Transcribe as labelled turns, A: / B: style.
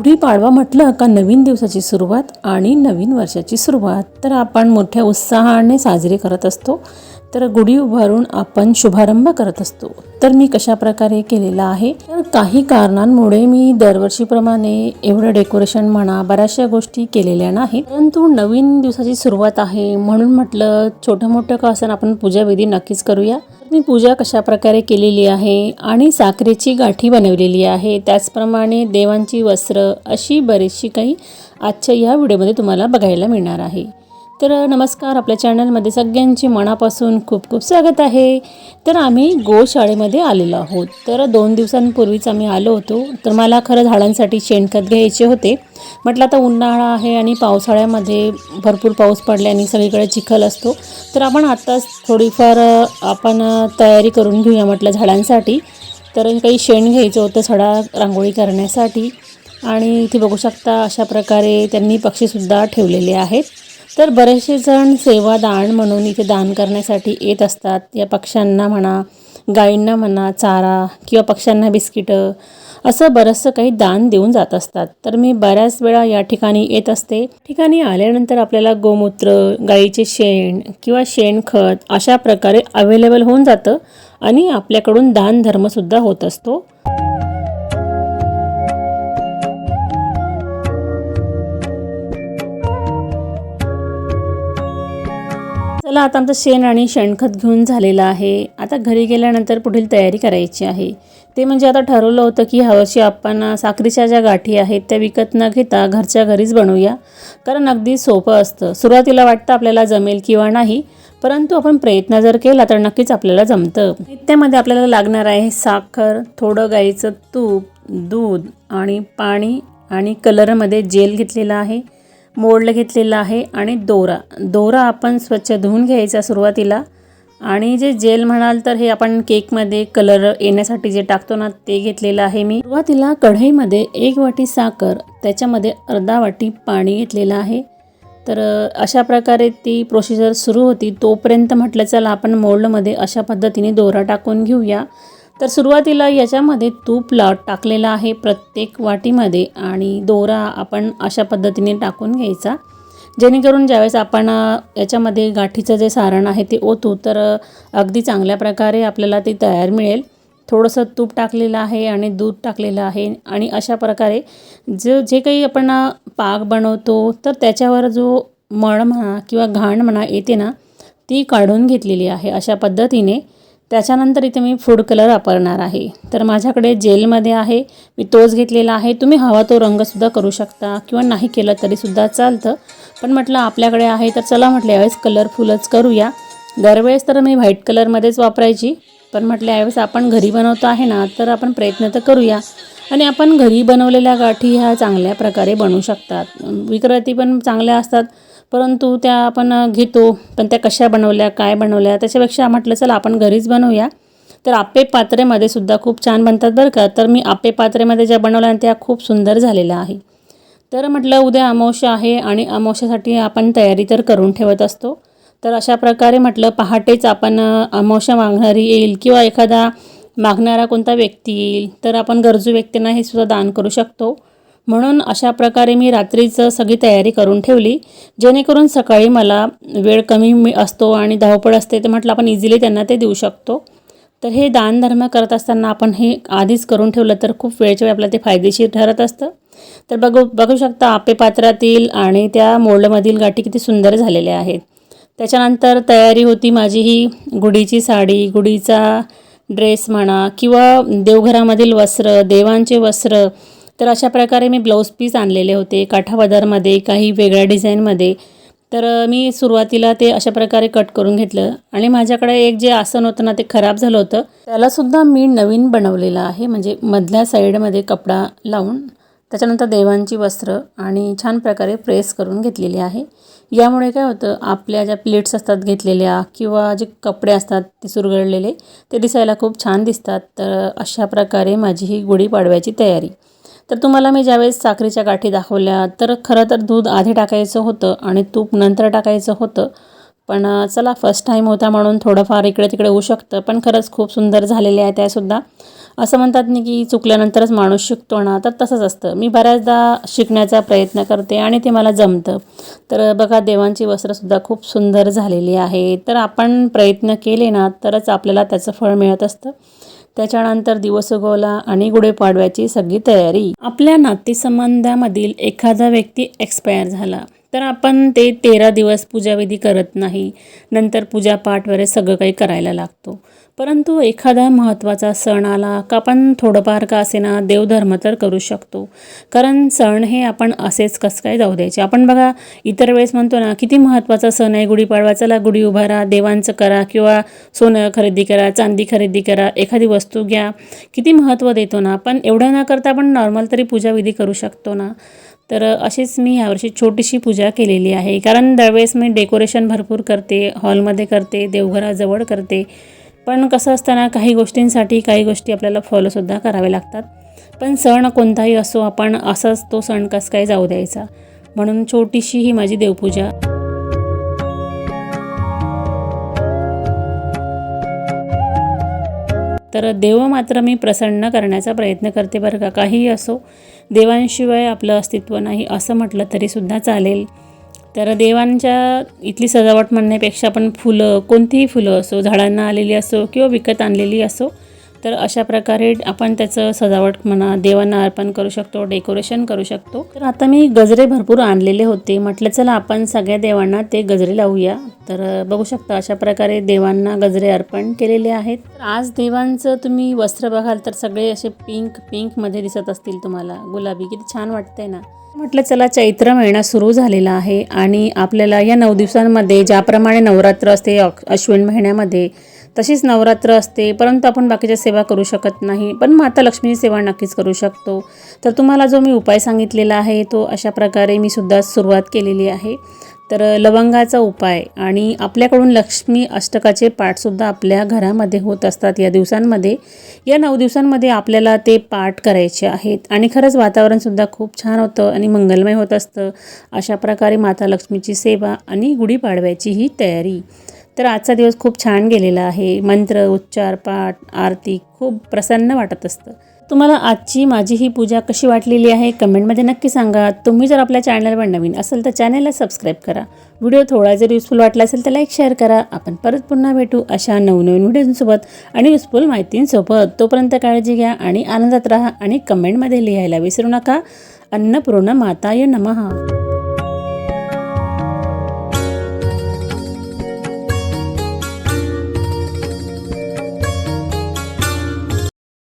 A: गुढीपाडवा म्हटलं का नवीन दिवसाची सुरुवात आणि नवीन वर्षाची सुरुवात. तर आपण मोठ्या उत्साहाने साजरी करत असतो. तर गुढी उभारून आपण शुभारंभ करत असतो. तर मी कशा प्रकारे केलेला आहे? तर काही कारणांमुळे मी दरवर्षीप्रमाणे एवढं डेकोरेशन म्हणा बऱ्याचशा गोष्टी केलेल्या नाहीत परंतु नवीन दिवसाची सुरुवात आहे म्हणून म्हटलं छोटं मोठं का असं आपण पूजाविधी नक्कीच करूया. मी पूजा कशा प्रकारे केलेली आहे आणि साखरेची गाठी बनवलेली आहे. त्याचप्रमाणे देवांची वस्त्र अशी बरीचशी काही आजच्या या व्हिडिओमध्ये तुम्हाला बघायला मिळणार आहे. तर नमस्कार. आपल्या चॅनलमध्ये सगळ्यांचे मनापासून खूप खूप स्वागत आहे. तर आम्ही गोशाळेमध्ये आलेलो आहोत. तर दोन दिवसांपूर्वीच आम्ही आलो होतो. तर मला खरं झाडांसाठी शेणखत घ्यायचे होते. म्हटलं आता उन्हाळा आहे आणि पावसाळ्यामध्ये भरपूर पाऊस पडल्याने सगळीकडे चिखल असतो. तर आपण आत्ताच थोडीफार आपण तयारी करून घेऊया म्हटलं झाडांसाठी. तर काही शेण घ्यायचं होतं सडा रांगोळी करण्यासाठी. आणि इथे बघू शकता अशा प्रकारे त्यांनी पक्षीसुद्धा ठेवलेले आहेत. तर बरेचसे जण सेवा दान म्हणून इथे दान करण्यासाठी येत असतात. या पक्ष्यांना म्हणा गायींना म्हणा चारा किंवा पक्ष्यांना बिस्किटं असं बरंचसं काही दान देऊन जात असतात. तर मी बऱ्याच वेळा या ठिकाणी येत असते. ठिकाणी आल्यानंतर आपल्याला गोमूत्र गाईचे शेण किंवा शेणखत अशा प्रकारे अवेलेबल होऊन जातं आणि आपल्याकडून दान धर्मसुद्धा होत असतो. आता आमचं शेण आणि शेणखत घेऊन झालेलं आहे. आता घरी गेल्यानंतर पुढील तयारी करायची आहे. ते म्हणजे आता ठरवलं होतं की ह्यावर्षी आपण साखरेच्या ज्या गाठी आहेत त्या विकत न घेता घरच्या घरीच बनवूया. कारण अगदी सोपं असतं. सुरुवातीला वाटतं आपल्याला जमेल किंवा नाही परंतु आपण प्रयत्न जर केला तर नक्कीच आपल्याला जमतं. त्यामध्ये आपल्याला लागणार आहे साखर थोडं गाईचं तूप दूध आणि पाणी आणि कलरमध्ये जेल घेतलेला आहे. मोडलं घेतलेला आहे आणि दोरा. दोरा आपण स्वच्छ धुवून घ्यायचा सुरुवातीला. आणि जे जेल म्हणाल तर हे आपण केकमध्ये कलर येण्यासाठी जे टाकतो ना ते घेतलेलं आहे मी. सुरुवातीला कढईमध्ये एक वाटी साखर त्याच्यामध्ये अर्धा वाटी पाणी घेतलेलं आहे. तर अशा प्रकारे ती प्रोसिजर सुरू होती. तोपर्यंत म्हटलं चला आपण मोल्डमध्ये अशा पद्धतीने दोरा टाकून घेऊया. तर सुरुवातीला याच्यामध्ये तूप ला टाकलेलं आहे प्रत्येक वाटीमध्ये आणि दोरा आपण अशा पद्धतीने टाकून घ्यायचा. जेणेकरून ज्यावेळेस आपण याच्यामध्ये गाठीचं जे सारण आहे ते ओतू तर अगदी चांगल्या प्रकारे आपल्याला ते तयार मिळेल. थोडंसं तूप टाकलेलं आहे आणि दूध टाकलेलं आहे आणि अशा प्रकारे जो जे काही आपण पाक बनवतो तर त्याच्यावर जो मळ म्हणा किंवा घाण म्हणा येते ना ती काढून घेतलेली आहे अशा पद्धतीने. त्याच्यानंतर इथे मी फूड कलर वापरणार आहे. तर माझ्याकडे जेलमध्ये आहे. मी तोच घेतलेला आहे. तुम्ही हवा तो रंगसुद्धा करू शकता. किंवा नाही केलं तरीसुद्धा चालतं. पण म्हटलं आपल्याकडे आहे. तर चला म्हटलं यावेळेस कलरफुलच करूया. दरवेळेस तर मी व्हाईट कलरमध्येच वापरायची. पण म्हटलं यावेळेस आपण घरी बनवतो आहे ना तर आपण प्रयत्न तर करूया. आणि आपण घरी बनवलेल्या गाठी ह्या चांगल्या प्रकारे बनवू शकतात. विक्रेती पण चांगल्या असतात. परंतु त्या आपण घेतो पण त्या कशा बनवल्या काय बनवल्या त्याच्यापेक्षा म्हटलं चला आपण घरीच बनवूया. तर आप्पे पात्रेमध्ये सुद्धा खूप छान बनतात बरं का. तर मी आप्पे पात्रेमध्ये ज्या बनवल्या त्या खूप सुंदर झालेल्या आहे. तर म्हटलं उद्या अमावस्या आहे आणि अमावस्यासाठी आपण तयारी तर करून ठेवत असतो. तर अशा प्रकारे म्हटलं पहाटेच आपण अ, अमावस्या मागणारी येईल किंवा एखादा मागणारा कोणता व्यक्ती येईल तर आपण गरजू व्यक्तींना हे सुद्धा दान करू शकतो. म्हणून अशा प्रकारे मी रात्रीचं सगळी तयारी करून ठेवली. जेणेकरून सकाळी मला वेळ कमी मी असतो आणि धावपळ असते तर म्हटलं आपण इझिली त्यांना ते देऊ शकतो. तर हे दानधर्म करत असताना आपण हे आधीच करून ठेवलं तर खूप वेळच्या वेळी आपल्याला ते फायदेशीर ठरत असतं. तर बघू बघू शकता आपे पात्रातील आणि त्या मोल्डमधील गाठी किती सुंदर झालेल्या आहेत. त्याच्यानंतर तयारी होती माझी ही गुढीची साडी गुढीचा ड्रेस म्हणा किंवा देवघरामधील वस्त्र देवांचे वस्त्र तर अशा प्रकारे मी ब्लाऊज पीस आणलेले होते काठापदरमध्ये काही वेगळ्या डिझाईनमध्ये. तर मी सुरुवातीला ते अशा प्रकारे कट करून घेतलं आणि माझ्याकडे एक जे आसन होतं ना ते खराब झालं होतं. त्यालासुद्धा मी नवीन बनवलेलं आहे म्हणजे मधल्या साईडमध्ये कपडा लावून त्याच्यानंतर देवांची वस्त्र आणि छान प्रकारे प्रेस करून घेतलेली आहे. यामुळे काय होतं आपल्या ज्या प्लेट्स असतात घेतलेल्या किंवा जे कपडे असतात ते सुरगळलेले ते दिसायला खूप छान दिसतात. तर अशा प्रकारे माझी ही गुढीपाडव्याची तयारी. तर तुम्हाला मी ज्यावेळेस साखरेच्या गाठी दाखवल्या तर खरं तर दूध आधी टाकायचं होतं आणि तूप नंतर टाकायचं होतं. पण चला फर्स्ट टाईम होता म्हणून थोडंफार इकडे तिकडे होऊ शकतं पण खरंच खूप सुंदर झालेले आहे त्यासुद्धा. असं म्हणतात ना की चुकल्यानंतरच माणूस शिकतो ना तर तसंच असतं. मी बऱ्याचदा शिकण्याचा प्रयत्न करते आणि ते मला जमतं. तर बघा देवांची वस्त्रंसुद्धा खूप सुंदर झालेली आहे. तर आपण प्रयत्न केले ना तरच आपल्याला त्याचं फळ मिळत असतं. त्याच्यानंतर दिवस उगवला आणि गुढीपाडव्याची सगळी तयारी. आपल्या नातेसंबंधामधील एखादा व्यक्ती एक्सपायर झाला. तर आपण ते तेरा दिवस पूजाविधी करत नाही. नंतर पूजापाठ वगैरे सगळं काही करायला लागतो. परंतु एखादा महत्त्वाचा सण आला का आपण थोडंफार का असेना देवधर्म तर करू शकतो. कारण सण हे आपण असेच कसं काय जाऊ द्यायचे? आपण बघा इतर वेळेस म्हणतो ना किती महत्त्वाचा सण आहे गुढीपाडवा चला गुढी उभारा देवांचं करा किंवा सोनं खरेदी करा चांदी खरेदी करा एखादी वस्तू घ्या. किती महत्त्व देतो ना पण एवढं न करता आपण नॉर्मल तरी पूजाविधी करू शकतो ना. तर अशीच मी ह्यावर्षी छोटीशी पूजा केलेली आहे. कारण दरवेळेस मी डेकोरेशन भरपूर करते हॉलमध्ये करते देवघराजवळ करते. पण कसं असताना काही गोष्टींसाठी काही गोष्टी आपल्याला फॉलोसुद्धा करावे लागतात. पण सण कोणताही असो आपण असाच तो सण कसं काय जाऊ द्यायचा? म्हणून छोटीशी ही माझी देवपूजा. तर देव मात्र मी प्रसन्न करण्याचा प्रयत्न करते बरं का. काहीही असो देवांशिवाय आपलं अस्तित्व नाही असं म्हटलं तरीसुद्धा चालेल. तर देवांच्या इथली सजावट म्हणण्यापेक्षा आपण फुलं कोणतीही फुलं असो झाडांना आलेली असो किंवा विकत आणलेली असो तर अशा प्रकारे आपण त्याचं सजावट म्हणा देवांना अर्पण करू शकतो डेकोरेशन करू शकतो. तर आता मी गजरे भरपूर आणलेले होते. म्हटलं चला आपण सगळ्या देवांना ते गजरे लावूया. तर बघू शकता अशा प्रकारे देवांना गजरे अर्पण केलेले आहेत. तर आज देवांचं तुम्ही वस्त्र बघाल तर सगळे असे पिंक पिंकमध्ये दिसत असतील तुम्हाला. गुलाबी किती छान वाटतंय ना? म्हटलं चला चैत्र महिना सुरू झालेला आहे आणि आपल्याला या नऊ दिवसांमध्ये ज्याप्रमाणे नवरात्र असते अश्विन महिन्यामध्ये तशीच नवरात्र असते परंतु आपण बाकीच्या सेवा करू शकत नाही. पण माता लक्ष्मीची सेवा नक्कीच करू शकतो. तर तुम्हाला जो मी उपाय सांगितलेला आहे तो अशा प्रकारे मी सुद्धा सुरुवात केलेली आहे. तर लवंगाचा उपाय आणि आपल्याकडून लक्ष्मी अष्टकाचे पाठसुद्धा आपल्या घरामध्ये होत असतात या दिवसांमध्ये. या नऊ दिवसांमध्ये आपल्याला ते पाठ करायचे आहेत आणि खरंच वातावरणसुद्धा खूप छान होतं आणि मंगलमय होत असतं. अशा प्रकारे माता लक्ष्मीची सेवा आणि गुढीपाडव्याची ही तयारी. तर आजचा दिवस खूप छान गेलेला आहे. मंत्र उच्चार पाठ आरती खूप प्रसन्न वाटत असतं. तुम्हाला आजची माझी ही पूजा कशी वाटलेली आहे? कमेंटमध्ये नक्की सांगा. तुम्ही जर आपल्या चॅनलवर नवीन असेल तर चॅनलला सबस्क्राईब करा. व्हिडिओ थोडा जर युजफुल वाटला असेल तर लाईक शेअर करा. आपण परत पुन्हा भेटू अशा नवनवीन व्हिडिओंसोबत आणि युजफुल माहितींसोबत. तोपर्यंत काळजी घ्या आणि आनंदात राहा आणि कमेंटमध्ये लिहायला विसरू नका. अन्नपूर्ण माताय नमः.